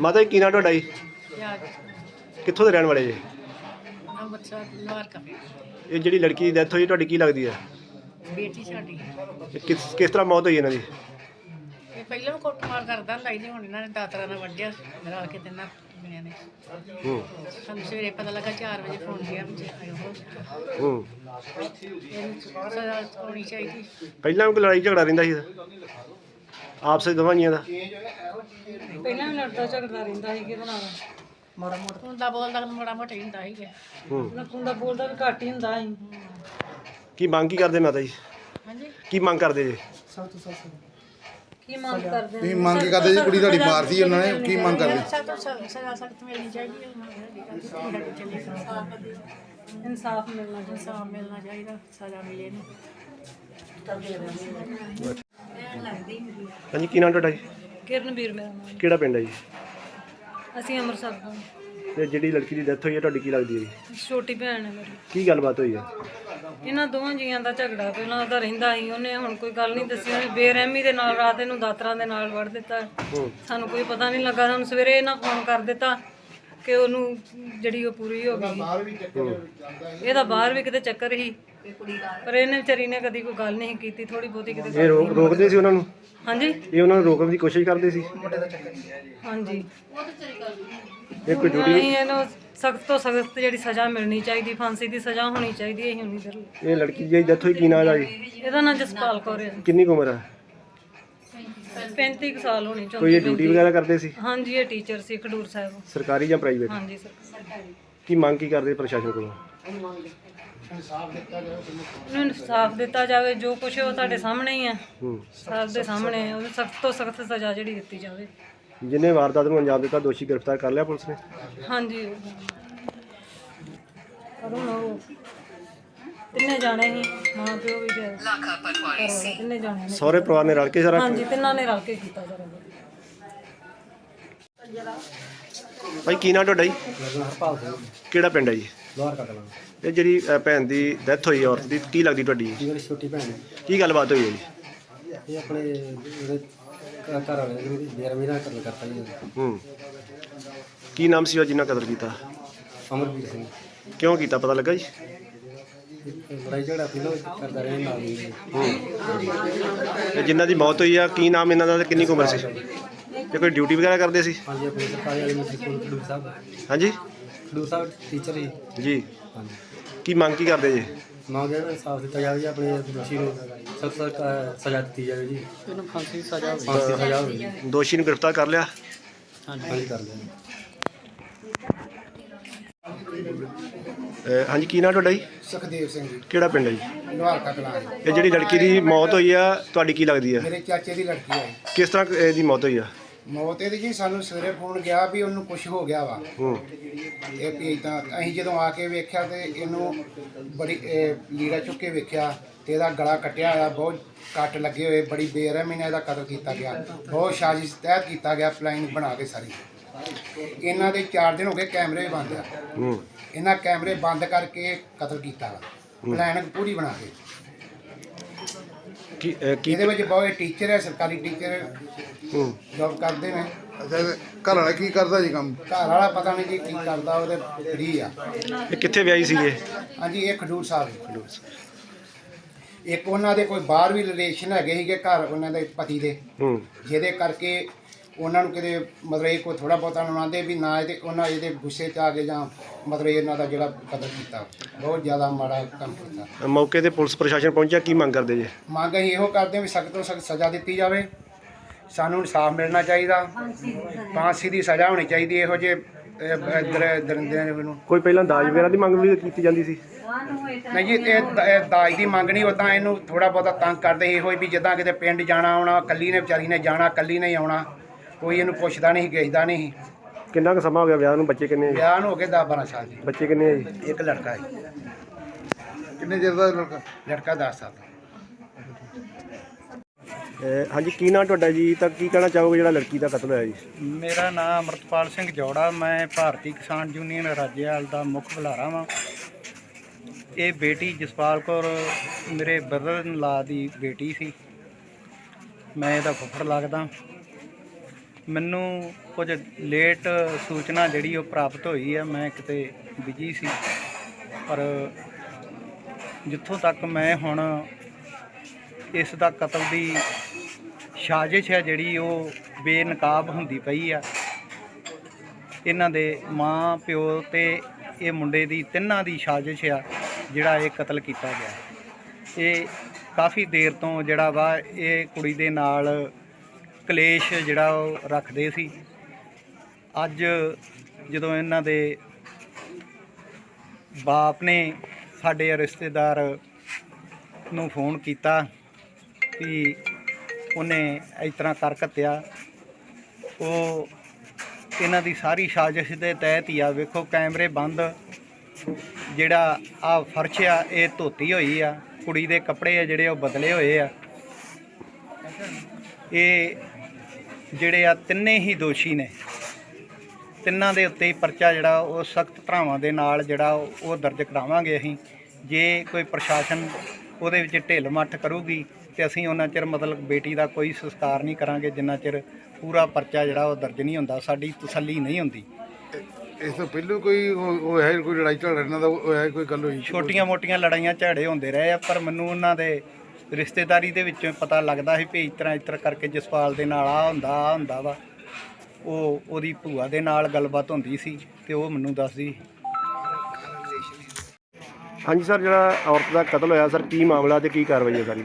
ਮਾਤਾ ਜੀ ਕੀ ਨਾਂ ਤੁਹਾਡਾ ਜੀ? ਕਿੱਥੋਂ ਦੇ ਰਹਿਣ ਵਾਲੇ ਜੀ? ਇਹ ਜਿਹੜੀ ਲੜਕੀ ਦੀ ਡੈਥ ਹੋਈ ਤੁਹਾਡੀ ਕੀ ਲੱਗਦੀ ਹੈ? ਬੇਟੀ ਸਾਡੀ। ਇਹ ਕਿਸ ਕਿਸ ਤਰ੍ਹਾਂ ਮੌਤ ਹੋਈ ਇਹਨਾਂ ਦੀ? ਇਹ ਪਹਿਲਾਂ ਕੁੱਟਮਾਰ ਕਰਦਾ ਹੁੰਦਾ ਤੇ ਹੁਣ ਇਹਨਾਂ ਨੇ ਦਾਤਰਾ ਨਾਲ ਵੱਢਿਆ ਰਲ ਕੇ ਤਿੰਨਾਂ ਜਣਿਆਂ ਨੇ। ਹੂੰ। ਸਾਨੂੰ ਸਵੇਰੇ ਪਤਾ ਲੱਗਾ 4 ਵਜੇ ਫੋਨ ਗਿਆ ਵੀ ਆਇਓ ਹੋ ਹੂੰ। ਇਹਨੂੰ ਸਜ਼ਾ ਹੋਣੀ ਚਾਹੀਦੀ। ਪਹਿਲਾਂ ਵੀ ਕੋਈ ਲੜਾਈ ਝਗੜਾ ਰਹਿੰਦਾ ਸੀ ਆਪਸੇ ਦੋਵਾਂ ਜੀਆਂ ਦਾ ਪਹਿਲਾਂ ਵੀ ਲੜਦਾ ਝਗੜਦਾ ਰਹਿੰਦਾ ਸੀ ਕਿਹਦੇ ਨਾਲ? ਮਾੜਾ ਮੋਟਾ। ਹੁੰਦਾ ਬੋਲਦਾ ਮਾੜਾ ਮੋਟਾ ਹੀ ਹੁੰਦਾ ਸੀਗਾ ਹੂੰ। ਹੁੰਦਾ ਬੋਲਦਾ ਵੀ ਘੱਟ ਹੀ ਹੁੰਦਾ ਸੀ। ਕੀ ਮੰਗ ਕੀ ਕਰਦੇ ਮਾਤਾ ਜੀ? ਹਾਂਜੀ? ਕੀ ਮੰਗ ਕਰਦੇ ਜੀ? ਕੀ ਮੰਗ ਕਰਦੇ ਤੁਸੀਂ ਮੰਗ ਕੀ ਕਰਦੇ ਜੀ? ਕੁੜੀ ਤੁਹਾਡੀ ਮਾਰਦੀ ਉਹਨਾਂ ਨੇ? ਕੀ ਮੰਗ ਕਰਦੇ? ਸਖਤ ਤੋਂ ਸਖਤ ਸਜ਼ਾ ਸਖਤ ਮਿਲਣੀ ਚਾਹੀਦੀ ਹੈ। ਇਨਸਾਫ ਮਿਲਣਾ ਚਾਹੀਦਾ। ਇਨਸਾਫ ਮਿਲਣਾ ਚਾਹੀਦਾ। ਸਜ਼ਾ ਮਿਲੇ ਨੂੰ ਹਾਂਜੀ ਕੀ ਨਾਂ ਤੁਹਾਡਾ ਜੀ? ਕਿਰਨਵੀਰ ਮੇਰਾ ਨਾਮ ਕਿਹੜਾ ਪਿੰਡ ਹੈ ਜੀ? ਅਸੀਂ ਅੰਮ੍ਰਿਤਸਰ ਤੋਂ ਤੇ ਜਿਹੜੀ ਲੜਕੀ ਦੀ ਡੈਥ ਹੋਈ ਹੈ ਤੁਹਾਡੀ ਕੀ ਲੱਗਦੀ ਹੈ ਜੀ? ਛੋਟੀ ਭੈਣ ਹੈ ਮੇਰੀ। ਕੀ ਗੱਲਬਾਤ ਹੋਈ ਹੈ? ਇਹਨਾਂ ਦੋਵਾਂ ਜੀਆਂ ਦਾ ਝਗੜਾ ਪਹਿਲਾਂ ਦਾ ਰਹਿੰਦਾ ਸੀ। ਉਹਨੇ ਹੁਣ ਕੋਈ ਗੱਲ ਨਹੀਂ ਦੱਸੀ। ਉਹਨੇ ਬੇਰਹਿਮੀ ਦੇ ਨਾਲ ਰਾਤ ਇਹਨੂੰ ਦਾਤਰਾਂ ਦੇ ਨਾਲ ਵੜ ਦਿੱਤਾ। ਹੂੰ। ਸਾਨੂੰ ਕੋਈ ਪਤਾ ਨਹੀਂ ਲੱਗਾ। ਸਾਨੂੰ ਸਵੇਰੇ ਇਹਨਾਂ ਫੋਨ ਕਰ ਦਿੱਤਾ ਕਿ ਉਹਨੂੰ ਜਿਹੜੀ ਉਹ ਪੂਰੀ ਹੋ ਗਈ। ਇਹਦਾ ਬਾਹਰ ਵੀ ਕਿਤੇ ਚੱਕਰ ਹੀ ਪਰ ਇਹਨੇ ਵਿਚਾਰੀ ਨੇ ਕਦੀ ਕੋਈ ਗੱਲ ਨਹੀਂ ਕੀਤੀ ਥੋੜੀ ਬਹੁਤੀ ਕਿਤੇ ਇਹ ਰੋਕ ਰੋਕਦੇ ਸੀ ਉਹਨਾਂ ਨੂੰ? ਹਾਂਜੀ? ਇਹ ਉਹਨਾਂ ਨੂੰ ਰੋਕਣ ਦੀ ਕੋਸ਼ਿਸ਼ ਕਰਦੇ ਸੀ? ਹਾਂਜੀ। ਇਹ ਕੋਈ ਡਿਊਟੀ ਅਸੀਂ ਇਹਨੂੰ ਸਖਤ ਤੋਂ ਸਖਤ ਜਿਹੜੀ ਸਜ਼ਾ ਮਿਲਣੀ ਚਾਹੀਦੀ ਫਾਂਸੀ ਦੀ ਸਜ਼ਾ ਹੋਣੀ ਚਾਹੀਦੀ ਹੈ ਹੁਣੀ ਦਰ ਇਹ ਲੜਕੀ ਦੀ ਡੈਥ ਹੋਈ ਕੀ ਨਾਂ ਦਾ ਜੀ? ਇਹਦਾ ਨਾਂ ਜਸਪਾਲ ਕੌਰ ਹੈ। ਕਿੰਨੀ ਕੁ ਉਮਰ ਹੈ? 35 ਕੁ ਸਾਲ ਹੋਣੀ ਕੋਈ ਇਹ ਡਿਊਟੀ ਵਗੈਰਾ ਕਰਦੇ ਸੀ? ਹਾਂਜੀ ਇਹ ਟੀਚਰ ਸੀ ਖਡੂਰ ਸਾਹਿਬ। ਸਰਕਾਰੀ ਜਾਂ ਪ੍ਰਾਈਵੇਟ ਹਾਂਜੀ ਸਰ। ਕੀ ਮੰਗ ਕੀ ਕਰਦੇ ਪ੍ਰਸ਼ਾਸਨ ਕੋਲੋਂ? ਉਹਨੂੰ ਇਨਸਾਫ ਦਿੱਤਾ ਜਾਵੇ ਜੋ ਕੁਛ ਉਹ ਤੁਹਾਡੇ ਸਾਹਮਣੇ ਹੀ ਹੈ ਹੂੰ। ਸਭ ਦੇ ਸਾਹਮਣੇ। ਉਹਨੂੰ ਸਖਤ ਤੋਂ ਸਖਤ ਸਜ਼ਾ ਜਿਹੜੀ ਦਿੱਤੀ ਜਾਵੇ। ਜਿਹਨੇ ਵਾਰਦਾਤ ਨੂੰ ਅੰਜਾਮ ਦਿੱਤਾ ਦੋਸ਼ੀ ਗ੍ਰਿਫਤਾਰ ਕਰ ਲਿਆ ਪੁਲਿਸ ਨੇ? ਹਾਂਜੀ। ਉਹ ਤਿੰਨੇ ਜਾਣੇ ਹੀ ਮਾਂ ਪਿਓ ਵੀ ਤੇ ਤਿੰਨੇ ਜਾਣੇ ਨੇ। ਸਹੁਰੇ ਪਰਿਵਾਰ ਨੇ ਰਲ ਕੇ ਸਾਰਾ ਹਾਂਜੀ ਤਿੰਨਾਂ ਨੇ ਰਲ ਕੇ ਕੀਤਾ ਜਰਾ ਭਾਈ ਕੀ ਨਾਂ ਤੁਹਾਡਾ ਜੀ? ਹਰਪਾਲ ਸਿੰਘ ਕਿਹੜਾ ਪਿੰਡ ਹੈ ਜੀ? ਲੋਹਰ ਕਾ ਕਲਾਂ ਇਹ ਜਿਹੜੀ ਅ, ਭੈਣ ਦੀ ਡੈਥ ਹੋਈ ਹੈ ਔਰਤ ਦੀ ਕੀ ਲੱਗਦੀ ਤੁਹਾਡੀ? ਜੀ? ਮੇਰੀ ਛੋਟੀ ਭੈਣ ਹੈ? ਕੀ ਗੱਲਬਾਤ ਹੋਈ ਹੈ ਜੀ? ਇਹ ਆਪਣੇ ਘ- ਘਰ ਵਾਲੇ ਨੇ ਮੇਰਾ ਮੇਰਾ ਕਤਲ ਕਰਤਾ ਜੀ ਹੂੰ। ਕੀ ਨਾਮ ਸੀ ਉਹ ਜਿੰਨਾ ਕਤਲ ਕੀਤਾ? ਅਮਰਵੀਰ ਸਿੰਘ। ਕਿਉਂ ਕੀਤਾ ਪਤਾ ਲੱਗਾ ਜੀ? ਇਹ ਲੜਾਈ ਝਗੜਾ ਪਹਿਲਾਂ ਕਰਦਾ ਰਿਹਾ ਨਾਲ ਹੀ ਤੇ ਜਿਨ੍ਹਾਂ ਦੀ ਮੌਤ ਹੋਈ ਆ ਕੀ ਨਾਮ ਇਹਨਾਂ ਦਾ ਤੇ ਕਿੰਨੀ ਕੁ ਉਮਰ ਸੀ? ਤੇ ਕੋਈ ਡਿਊਟੀ ਵਗੈਰਾ ਕਰਦੇ ਸੀ? ਹਾਂਜੀ ਆਪਣੇ ਸਰਕਾਰੀ ਵਾਲੇ ਮਿਸਟਰ ਕੋਲ ਸਾਹਿਬ। ਹਾਂਜੀ। ਖਡੂਰ ਸਾਹਿਬ ਟੀਚਰ ਹੀ ਜੀ। ਹਾਂਜੀ ਕੀ ਮੰਗ ਕੀ ਕਰਦੇ ਜੀ? ਮੰਗ ਹੈ ਇਨਸਾਫ ਦਿੱਤਾ ਜਾਵੇ ਜੀ ਆਪਣੇ ਦੋਸ਼ੀ ਨੂੰ ਸਖਤ ਸਖਤ ਸਜ਼ਾ ਦਿੱਤੀ ਜਾਵੇ ਜੀ। ਇਹਨੂੰ ਫਾਂਸੀ ਦੀ ਸਜ਼ਾ ਫਾਂਸੀ ਦੀ ਸਜ਼ਾ ਹੋਵੇ ਜੀ। ਦੋਸ਼ੀ ਨੂੰ ਗ੍ਰਿਫਤਾਰ ਕਰ ਲਿਆ। ਹਾਂਜੀ। ਕਰ ਲਿਆ। ਹਾਂਜੀ ਕੀ ਨਾਮ ਤੁਹਾਡਾ ਜੀ? ਸੁਖਦੇਵ ਸਿੰਘ ਜੀ। ਕਿਹੜਾ ਪਿੰਡ ਹੈ ਜੀ? ਲੋਹਾਰ ਕਾ ਕਲਾਂ ਜੀ। ਇਹ ਜਿਹੜੀ ਲੜਕੀ ਦੀ ਮੌਤ ਹੋਈ ਆ ਤੁਹਾਡੀ ਕੀ ਲੱਗਦੀ ਆ? ਮੇਰੇ ਚਾਚੇ ਦੀ ਲੜਕੀ ਹੈ ਜੀ। ਕਿਸ ਤਰ੍ਹਾਂ ਇਹਦੀ ਮੌਤ ਹੋਈ ਆ? ਮੌਤ ਇਹਦੀ ਜੀ ਸਾਨੂੰ ਸਵੇਰੇ ਫੋਨ ਗਿਆ ਵੀ ਉਹਨੂੰ ਕੁਝ ਹੋ ਗਿਆ ਵਾ। ਹੂੰ। ਇਹ ਵੀ ਤਾਂ ਅਸੀਂ ਜਦੋਂ ਆ ਕੇ ਵੇਖਿਆ ਤੇ ਇਹਨੂੰ ਬੜੀ ਇਹ ਲੀੜਾ ਚੁੱਕ ਕੇ ਵੇਖਿਆ ਤੇ ਇਹਦਾ ਗਲਾ ਕੱਟਿਆ ਹੋਇਆ ਬਹੁਤ ਕੱਟ ਲੱਗੇ ਹੋਏ ਬੜੀ ਬੇਰਹਿਮੀ ਨਾਲ ਇਹਦਾ ਕਤਲ ਕੀਤਾ ਗਿਆ। ਬਹੁਤ ਸਾਜ਼ਿਸ਼ ਤਹਿਤ ਕੀਤਾ ਗਿਆ ਪਲਾਨ ਬਣਾ ਕੇ ਸਾਰੀ। ਇਹਨਾਂ ਦੇ 4 ਦਿਨ ਹੋ ਗਏ ਕੈਮਰੇ ਬੰਦ ਆ। ਹੂੰ। ਇਹਨਾਂ ਕੈਮਰੇ ਬੰਦ ਕਰਕੇ ਕਤਲ ਕੀਤਾ ਵਾ। ਪਲਾਨ ਪੂਰੀ ਬਣਾ ਕੇ। ਕੀ ਇਹਦੇ ਵਿੱਚ ਬਹੁਤ ਟੀਚਰ ਹੈ ਸਰਕਾਰੀ ਟੀਚਰ ਹੂੰ। ਜੋਬ ਕਰਦੇ ਨੇ। ਅੱਛਾ ਘਰ ਵਾਲਾ ਕੀ ਕਰਦਾ ਜੀ ਕੰਮ? ਘਰ ਵਾਲਾ ਪਤਾ ਨਹੀਂ ਜੀ ਕੀ ਕਰਦਾ ਉਹਦੇ ਫਰੀ ਆ। ਇਹ ਕਿੱਥੇ ਵਿਆਹੀ ਸੀ ਇਹ? ਹਾਂਜੀ ਇਹ ਖਡੂਰ ਸਾਹਿਬ। ਇੱਕ ਉਹਨਾਂ ਦੇ ਕੋਈ ਬਾਹਰ ਵੀ ਰਿਲੇਸ਼ਨ ਹੈਗੇ ਸੀਗੇ ਘਰ ਉਹਨਾਂ ਦੇ ਪਤੀ ਦੇ। ਹੂੰ। ਜਿਹਦੇ ਕਰਕੇ ਉਹਨਾਂ ਨੂੰ ਕਿਤੇ ਮਤਲਬ ਇਹ ਕੋਈ ਥੋੜਾ ਬਹੁਤਾ ਨੁਆਂਦੇ ਵੀ ਨਾ ਇਹਦੇ ਉਹਨਾਂ ਇਹਦੇ ਗੁੱਸੇ 'ਚ ਆ ਕੇ ਜਾਂ ਮਤਲਬ ਇਹਨਾਂ ਦਾ ਜਿਹੜਾ ਕਦਰ ਕੀਤਾ ਬਹੁਤ ਜ਼ਿਆਦਾ ਮਾੜਾ ਕੰਮ ਕੀਤਾ। ਮੌਕੇ ਤੇ ਪੁਲਿਸ ਪ੍ਰਸ਼ਾਸਨ ਪਹੁੰਚਿਆ ਕੀ ਮੰਗ ਕਰਦੇ ਜੀ? ਮੰਗ ਅਸੀਂ ਇਹੋ ਕਰਦੇ ਹਾਂ ਵੀ ਸਖਤ ਤੋਂ ਸਖਤ ਸਜ਼ਾ ਦਿੱਤੀ ਜਾਵੇ। ਸਾਨੂੰ ਇਨਸਾਫ ਮਿਲਣਾ ਚਾਹੀਦਾ। ਫਾਂਸੀ ਦੀ ਸਜ਼ਾ ਹੋਣੀ ਚਾਹੀਦੀ ਇਹੋ ਜਿਹੇ ਦਰ- ਦਰਿੰਦਿਆਂ ਨੂੰ। ਕੋਈ ਪਹਿਲਾਂ ਦਾਜ ਵਗੈਰਾ ਦੀ ਮੰਗ ਵੀ ਕੀਤੀ ਜਾਂਦੀ ਸੀ? ਨਹੀਂ ਜੀ ਇਹ ਦ- ਇਹ ਦਾਜ ਦੀ ਮੰਗ ਨਹੀਂ ਉਦਾਂ ਇਹਨੂੰ ਥੋੜਾ ਬਹੁਤਾ ਤੰਗ ਕਰਦੇ ਇਹੋ ਹੀ ਵੀ ਜਿੱਦਾਂ ਕਿਤੇ ਪਿੰਡ ਜਾਣਾ ਆਉਣਾ ਕੱਲੀ ਨੇ ਵਿਚਾਰੀ ਨੇ ਜਾਣਾ ਕੱਲੀ ਨੇ ਹੀ ਆਉਣਾ। ਕੋਈ ਇਹਨੂੰ ਪੁੱਛਦਾ ਨਹੀਂ ਗੇਜਦਾ ਨਹੀਂ ਕਿੰਨਾ ਕੁ ਸਮਾਂ ਹੋ ਗਿਆ ਵਿਆਹ ਨੂੰ? ਬੱਚੇ ਕਿੰਨੇ ਆ ਜੀ? ਵਿਆਹ ਨੂੰ ਹੋ ਗਏ 10 12 ਸਾਲ ਜੀ। ਬੱਚੇ ਕਿੰਨੇ ਆ ਜੀ? ਇੱਕ ਲੜਕਾ ਹੈ ਕਿੰਨੇ ਚਿਰ ਦਾ ਲੜਕਾ? ਲੜਕਾ 10 ਸਾਲ ਦਾ। ਹਾਂਜੀ ਕੀ ਨਾਂ ਤੁਹਾਡਾ ਜੀ? ਤਾਂ ਕੀ ਕਹਿਣਾ ਚਾਹੋਗੇ ਜਿਹੜਾ ਲੜਕੀ ਦਾ ਕਤਲ ਹੋਇਆ ਜੀ? ਮੇਰਾ ਨਾਮ ਅਮਰਤਪਾਲ ਸਿੰਘ ਜੋੜਾ ਮੈਂ ਭਾਰਤੀ ਕਿਸਾਨ ਯੂਨੀਅਨ ਰਾਜੇਵਾਲ ਦਾ ਮੁੱਖ ਬੁਲਾਰਾ ਵਾਂ। ਇਹ ਬੇਟੀ ਜਸਪਾਲ ਕੌਰ ਮੇਰੇ ਬਰਦਰ ਲਾ ਦੀ ਬੇਟੀ ਸੀ। ਮੈਂ ਇਹਦਾ ਫੁੱਫੜ ਲੱਗਦਾ। ਮੈਨੂੰ ਕੁਝ ਲੇਟ ਸੂਚਨਾ ਜਿਹੜੀ ਉਹ ਪ੍ਰਾਪਤ ਹੋਈ ਹੈ ਮੈਂ ਕਿਤੇ ਬਿਜ਼ੀ ਸੀ। ਪਰ ਜਿੱਥੋਂ ਤੱਕ ਮੈਂ ਹੁਣ ਇਸ ਦਾ ਕਤਲ ਦੀ ਸਾਜ਼ਿਸ਼ ਹੈ ਜਿਹੜੀ ਉਹ ਬੇਨਕਾਬ ਹੁੰਦੀ ਪਈ ਆ, ਇਹਨਾਂ ਦੇ ਮਾਂ, ਪਿਓ ਤੇ ਇਹ ਮੁੰਡੇ ਦੀ ਤਿੰਨਾਂ ਦੀ ਸਾਜ਼ਿਸ਼ ਆ, ਜਿਹੜਾ ਇਹ ਕਤਲ ਕੀਤਾ ਗਿਆ। ਇਹ ਕਾਫੀ ਦੇਰ ਤੋਂ ਜਿਹੜਾ ਵਾ, ਇਹ ਕੁੜੀ ਦੇ ਨਾਲ ਕਲੇਸ਼ ਜਿਹੜਾ ਉਹ ਰੱਖਦੇ ਸੀ। ਅੱਜ ਜਦੋਂ ਇਹਨਾਂ ਦੇ ਬਾਪ ਨੇ ਸਾਡੇ ਰਿਸ਼ਤੇਦਾਰ ਨੂੰ ਫੋਨ ਕੀਤਾ ਕਿ ਉਹਨੇ ਇਸ ਤਰ੍ਹਾਂ ਕਰ ਘੱਤਿਆ ਉਹ ਇਹਨਾਂ ਦੀ ਸਾਰੀ ਸਾਜ਼ਿਸ਼ ਦੇ ਤਹਿਤ ਹੀ ਆ। ਵੇਖੋ ਕੈਮਰੇ ਬੰਦ, ਜਿਹੜਾ ਆ ਫਰਸ਼ ਆ, ਇਹ ਧੋਤੀ ਹੋਈ ਆ। ਕੁੜੀ ਦੇ ਕੱਪੜੇ ਆ ਜਿਹੜੇ ਉਹ ਬਦਲੇ ਹੋਏ ਆ। ਇਹ ਜਿਹੜੇ ਆ ਤਿੰਨੇ ਹੀ ਦੋਸ਼ੀ ਨੇ। ਤਿੰਨਾਂ ਦੇ ਉੱਤੇ ਹੀ ਪਰਚਾ ਜਿਹੜਾ ਉਹ ਸਖਤ ਧਾਰਾਵਾਂ ਦੇ ਨਾਲ ਜਿਹੜਾ ਉਹ ਦਰਜ ਕਰਾਵਾਂਗੇ ਅਸੀਂ। ਜੇ ਕੋਈ ਪ੍ਰਸ਼ਾਸਨ ਉਹਦੇ ਵਿੱਚ ਢਿੱਲ ਮੱਠ ਕਰੂਗੀ ਤੇ ਅਸੀਂ ਉਹਨਾਂ ਚਿਰ ਮਤਲਬ ਬੇਟੀ ਦਾ ਕੋਈ ਸੰਸਕਾਰ ਨਹੀਂ ਕਰਾਂਗੇ ਜਿੰਨਾ ਚਿਰ ਪੂਰਾ ਪਰਚਾ ਜਿਹੜਾ ਉਹ ਦਰਜ ਨਹੀਂ ਹੁੰਦਾ ਸਾਡੀ ਤਸੱਲੀ ਨਹੀਂ ਹੁੰਦੀ। ਇਸ ਤੋਂ ਪਹਿਲਾਂ ਕੋਈ ਉਹ ਹੈ ਕੋਈ ਲੜਾਈ ਝਗੜਾ ਇਹਨਾਂ ਦਾ ਉਹ ਹੈ ਕੋਈ ਗੱਲ ਹੋਈ ਛੋਟੀਆਂ-ਮੋਟੀਆਂ ਲੜਾਈਆਂ ਝਗੜੇ ਹੁੰਦੇ ਰਹੇ ਆ ਪਰ ਮੈਨੂੰ ਉਹਨਾਂ ਦੇ ਰਿਸ਼ਤੇਦਾਰੀ ਦੇ ਵਿੱਚੋਂ ਪਤਾ ਲੱਗਦਾ ਸੀ ਵੀ ਇਸ ਤਰ੍ਹਾਂ ਇਸ ਤਰ੍ਹਾਂ ਕਰਕੇ ਜਸਪਾਲ ਦੇ ਨਾਲ ਆ ਹੁੰਦਾ ਆ ਹੁੰਦਾ ਵਾ। ਉਹ ਉਹਦੀ ਭੂਆ ਦੇ ਨਾਲ ਗੱਲਬਾਤ ਹੁੰਦੀ ਸੀ ਤੇ ਉਹ ਮੈਨੂੰ ਦੱਸਦੀ ਹਾਂਜੀ ਸਰ ਜਿਹੜਾ ਔਰਤ ਦਾ ਕਤਲ ਹੋਇਆ ਸਰ ਕੀ ਮਾਮਲਾ ਤੇ ਕੀ ਕਾਰਵਾਈ ਹੈ ਸਾਰੀ?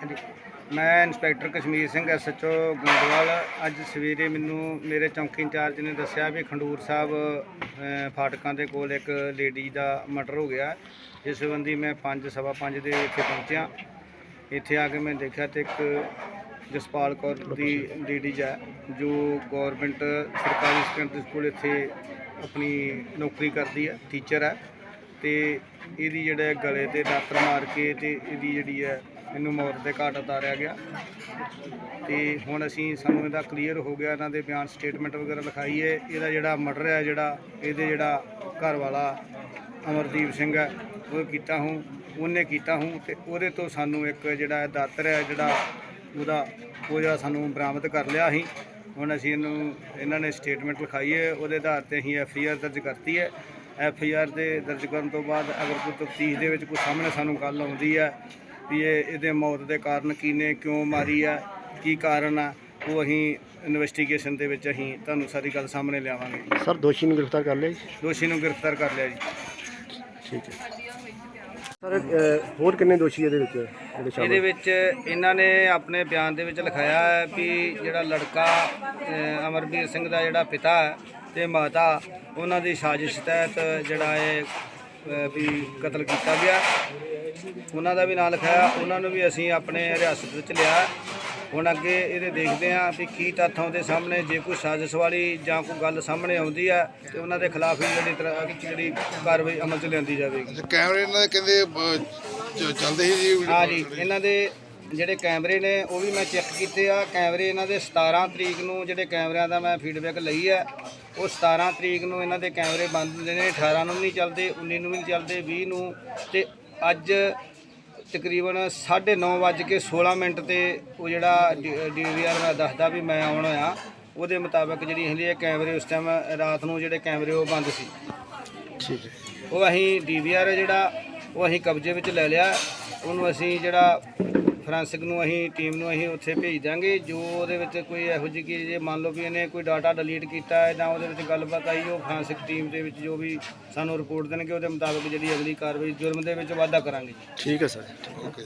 ਹਾਂਜੀ। ਮੈਂ ਇੰਸਪੈਕਟਰ ਕਸ਼ਮੀਰ ਸਿੰਘ ਐਸਐਚਓ ਗੁੰਦਵਾਲ ਅੱਜ ਸਵੇਰੇ ਮੈਨੂੰ ਮੇਰੇ ਚੌਂਕੀ ਇੰਚਾਰਜ ਨੇ ਦੱਸਿਆ ਵੀ ਖੰਡੂਰ ਸਾਹਿਬ ਫਾਟਕਾਂ ਦੇ ਕੋਲ ਇੱਕ ਲੇਡੀ ਦਾ ਮਰਡਰ ਹੋ ਗਿਆ। ਜਿਸ ਸੰਬੰਧੀ ਮੈਂ 5 ਸਵਾ 5 ਦੇ ਇੱਥੇ ਪਹੁੰਚਿਆ। ਇੱਥੇ ਆ ਕੇ ਮੈਂ ਦੇਖਿਆ ਤੇ ਇੱਕ ਜਸਪਾਲ ਕੌਰ ਦੀ ਲੇਡੀਜ਼ ਹੈ ਜੋ ਗਵਰਨਮੈਂਟ ਸਰਕਾਰੀ ਸੈਕੰਡਰੀ ਸਕੂਲ ਇੱਥੇ ਆਪਣੀ ਨੌਕਰੀ ਕਰਦੀ ਹੈ ਟੀਚਰ ਹੈ ਤੇ ਇਹਦੀ ਜਿਹੜਾ ਗਲੇ ਤੇ ਦਾਤਰ ਮਾਰ ਕੇ ਤੇ ਇਹਦੀ ਜਿਹੜੀ ਹੈ ਇਹਨੂੰ ਮੌਤ ਦੇ ਘਾਟ ਉਤਾਰਿਆ ਗਿਆ। ਤੇ ਹੁਣ ਅਸੀਂ ਸਾਨੂੰ ਇਹਦਾ ਕਲੀਅਰ ਹੋ ਗਿਆ, ਇਹਨਾਂ ਦੇ ਬਿਆਨ ਸਟੇਟਮੈਂਟ ਵਗੈਰਾ ਲਿਖਾਈ ਹੈ। ਇਹਦਾ ਜਿਹੜਾ ਮਰਡਰ ਹੈ, ਜਿਹੜਾ ਇਹਦੇ ਜਿਹੜਾ ਘਰ ਵਾਲਾ ਅਮਰਦੀਪ ਸਿੰਘ ਹੈ, ਉਹ ਕੀਤਾ ਹੂੰ। ਉਹਨੇ ਕੀਤਾ ਹੂੰ ਤੇ ਉਹਦੇ ਤੋਂ ਸਾਨੂੰ ਇੱਕ ਜਿਹੜਾ ਦਾਤਰ ਹੈ ਜਿਹੜਾ ਉਹਦਾ ਉਹ ਜਿਹੜਾ ਸਾਨੂੰ ਬਰਾਮਦ ਕਰ ਲਿਆ ਅਸੀਂ ਹੁਣ ਅਸੀਂ ਇਹਨੂੰ ਇਹਨਾਂ ਨੇ ਸਟੇਟਮੈਂਟ ਲਿਖਾਈ ਹੈ ਉਹਦੇ ਆਧਾਰ ਤੇ ਅਸੀਂ ਐਫ ਆਈ ਆਰ ਦਰਜ ਕਰਤੀ ਹੈ। ਐਫ ਆਈ ਆਰ ਦੇ ਦਰਜ ਕਰਨ ਤੋਂ ਬਾਅਦ ਅਗਰ ਕੋਈ ਤਫਤੀਸ਼ ਦੇ ਵਿੱਚ ਕੋਈ ਸਾਹਮਣੇ ਸਾਨੂੰ ਗੱਲ ਆਉਂਦੀ ਹੈ ਵੀ ਇਹ ਇਹਦੇ ਮੌਤ ਦੇ ਕਾਰਨ ਕੀ ਨੇ ਕਿਉਂ ਮਾਰੀ ਆ ਕੀ ਕਾਰਨ ਆ ਉਹ ਅਸੀਂ ਇਨਵੈਸਟੀਗੇਸ਼ਨ ਦੇ ਵਿੱਚ ਅਸੀਂ ਤੁਹਾਨੂੰ ਸਾਰੀ ਗੱਲ ਸਾਹਮਣੇ ਲਿਆਵਾਂਗੇ। ਸਰ ਦੋਸ਼ੀ ਨੂੰ ਗ੍ਰਿਫਤਾਰ ਕਰ ਲਿਆ ਜੀ? ਦੋਸ਼ੀ ਨੂੰ ਗ੍ਰਿਫਤਾਰ ਕਰ ਲਿਆ ਜੀ। ਠੀਕ ਹੈ। ਸਰ ਅ, ਹੋਰ ਕਿੰਨੇ ਦੋਸ਼ੀ ਇਹਦੇ ਵਿੱਚ ਜਿਹੜੇ ਇਹਦੇ ਸ਼ਾਮਲ ਵਿੱਚ ਇਹਨਾਂ ਨੇ ਆਪਣੇ ਬਿਆਨ ਦੇ ਵਿੱਚ ਲਿਖਾਇਆ ਹੈ ਵੀ ਜਿਹੜਾ ਲੜਕਾ ਅ, ਅਮਰਵੀਰ ਸਿੰਘ ਦਾ ਜਿਹੜਾ ਪਿਤਾ ਹੈ ਤੇ ਮਾਤਾ ਉਹਨਾਂ ਦੀ ਸਾਜ਼ਿਸ਼ ਤਹਿਤ ਜਿਹੜਾ ਇਹ ਅ, ਵੀ ਕਤਲ ਕੀਤਾ ਗਿਆ। ਉਹਨਾਂ ਦਾ ਵੀ ਨਾਂ ਲਿਖਾਇਆ ਉਹਨਾਂ ਨੂੰ ਵੀ ਅਸੀਂ ਆਪਣੇ ਰਿਆਸਤ ਵਿੱਚ ਲਿਆ ਹੁਣ ਅੱਗੇ ਇਹਦੇ ਦੇਖਦੇ ਹਾਂ ਵੀ ਕੀ ਤੱਥ ਆਉਂਦੇ ਸਾਹਮਣੇ। ਜੇ ਕੋਈ ਸਾਜ਼ਿਸ਼ ਵਾਲੀ ਜਾਂ ਕੋਈ ਗੱਲ ਸਾਹਮਣੇ ਆਉਂਦੀ ਹੈ ਤੇ ਉਹਨਾਂ ਦੇ ਖਿਲਾਫ ਹੀ ਜਿਹੜੀ ਤਰ੍ਹਾਂ ਜਿਹੜੀ ਕਾਰਵਾਈ ਅਮਲ 'ਚ ਲਿਆਂਦੀ ਜਾਵੇਗੀ। ਕੈਮਰੇ ਇਹਨਾਂ ਦੇ ਕਹਿੰਦੇ ਅਹ, ਚ- ਚੱਲਦੇ ਸੀ ਜੀ ਹਾਂ ਜੀ ਇਹਨਾਂ ਦੇ ਜਿਹੜੇ ਕੈਮਰੇ ਨੇ ਉਹ ਵੀ ਮੈਂ ਚੈੱਕ ਕੀਤੇ ਆ। ਕੈਮਰੇ ਇਹਨਾਂ ਦੇ 17 ਤਰੀਕ ਨੂੰ ਜਿਹੜੇ ਕੈਮਰਿਆਂ ਦਾ ਮੈਂ ਫੀਡਬੈਕ ਲਈ ਹੈ ਉਹ 17 ਤਰੀਕ ਨੂੰ ਇਹਨਾਂ ਦੇ ਕੈਮਰੇ ਬੰਦ ਹੁੰਦੇ ਨੇ। 18 ਨੂੰ ਵੀ ਨਹੀਂ ਚੱਲਦੇ 19 ਨੂੰ ਵੀ ਨਹੀਂ ਚੱਲਦੇ 20 ਨੂੰ। ਤੇ ਅੱਜ ਤਕਰੀਬਨ 9:30 ਵੱਜ ਕੇ 16 ਮਿੰਟ ਤੇ ਉਹ ਜਿਹੜਾ ਡੀਵੀਆਰ ਮੈਂ ਦੱਸਦਾ ਵੀ ਮੈਂ ਆਉਣ ਹੋਇਆ ਉਹਦੇ ਮੁਤਾਬਕ ਜਿਹੜੀ ਹੁੰਦੀ ਹੈ ਕੈਮਰੇ ਉਸ ਟਾਈਮ ਰਾਤ ਨੂੰ ਜਿਹੜੇ ਕੈਮਰੇ ਉਹ ਬੰਦ ਸੀ। ਠੀਕ ਉਹ ਅਸੀਂ ਡੀਵੀਆਰ ਜਿਹੜਾ ਉਹ ਅਸੀਂ ਕਬਜ਼ੇ ਵਿੱਚ ਲੈ ਲਿਆ ਉਹਨੂੰ ਅਸੀਂ ਜਿਹੜਾ ਫਰਾਂਸਿਕ ਨੂੰ ਅਸੀਂ ਟੀਮ ਨੂੰ ਅਸੀਂ ਉੱਥੇ ਭੇਜ ਦਾਂਗੇ ਜੋ ਉਹਦੇ ਵਿੱਚ ਕੋਈ ਇਹੋ ਜਿਹੀ ਕਿ ਜੇ ਮੰਨ ਲਓ ਵੀ ਇਹਨੇ ਕੋਈ ਡਾਟਾ ਡਿਲੀਟ ਕੀਤਾ ਹੈ, ਜਾਂ ਉਹਦੇ ਵਿੱਚ ਗੱਲਬਾਤ ਆਈ, ਉਹ ਫਰਾਂਸਿਕ ਟੀਮ ਦੇ ਵਿੱਚ ਜੋ ਵੀ ਸਾਨੂੰ ਰਿਪੋਰਟ ਦੇਣਗੇ, ਉਹਦੇ ਮੁਤਾਬਕ ਜਿਹੜੀ ਅਗਲੀ ਕਾਰਵਾਈ ਜੁਰਮ ਦੇ ਵਿੱਚ ਵਾਧਾ ਕਰਾਂਗੇ ਠੀਕ ਹੈ ਸਰ। ਓਕੇ।